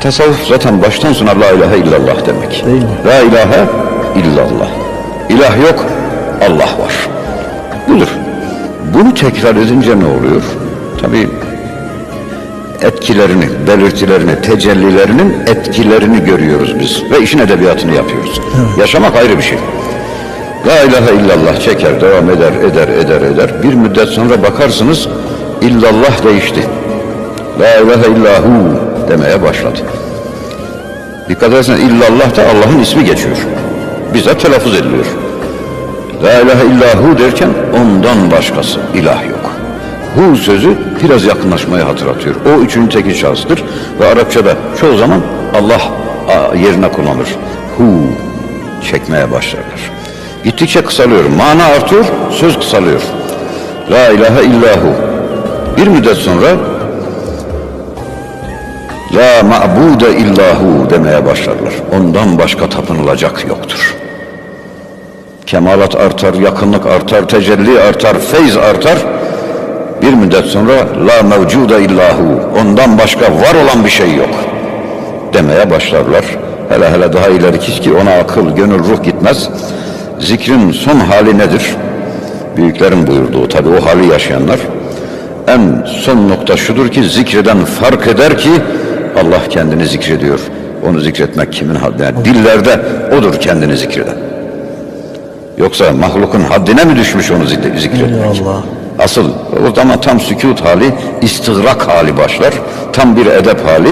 Tasavvuf zaten baştan sona la ilahe illallah demek. Değil mi? La ilahe illallah. İlah yok, Allah var. Budur. Bunu tekrar edince ne oluyor? Tabii etkilerini, belirtilerini, tecellilerinin etkilerini görüyoruz biz. Ve işin edebiyatını yapıyoruz. Yaşamak ayrı bir şey. La ilahe illallah çeker, devam eder, eder, eder, eder. Bir müddet sonra bakarsınız illallah değişti. La ilahe illahu demeye başladı. Dikkat ederseniz illallah da Allah'ın ismi geçiyor. Bize telaffuz ediliyor. La ilahe illahu derken ondan başkası ilah yok. Hu sözü biraz yakınlaşmayı hatırlatıyor. O üçüncü tekil şahıstır ve Arapçada çoğu zaman Allah yerine kullanılır. Hu çekmeye başlarlar. Gittikçe kısalıyor. Mana artıyor, söz kısalıyor. La ilahe illahu. Bir müddet sonra La ma'bude illahu demeye başlarlar. Ondan başka tapınılacak yoktur. Kemalat artar, yakınlık artar, tecelli artar, feyz artar. Bir müddet sonra la mevcude illahu. Ondan başka var olan bir şey yok. Demeye başlarlar. Hele hele daha ileriki ki ona akıl, gönül, ruh gitmez. Zikrin son hali nedir? Büyüklerin buyurduğu tabi o hali yaşayanlar. En son nokta şudur ki zikreden fark eder ki Allah kendini zikrediyor. Onu zikretmek kimin haddine? Dillerde odur kendini zikreden. Yoksa mahlukun haddine mi düşmüş onu zik- zikretmek? Allah. Asıl o zaman tam sükut hali, istigrak hali başlar. Tam bir edep hali.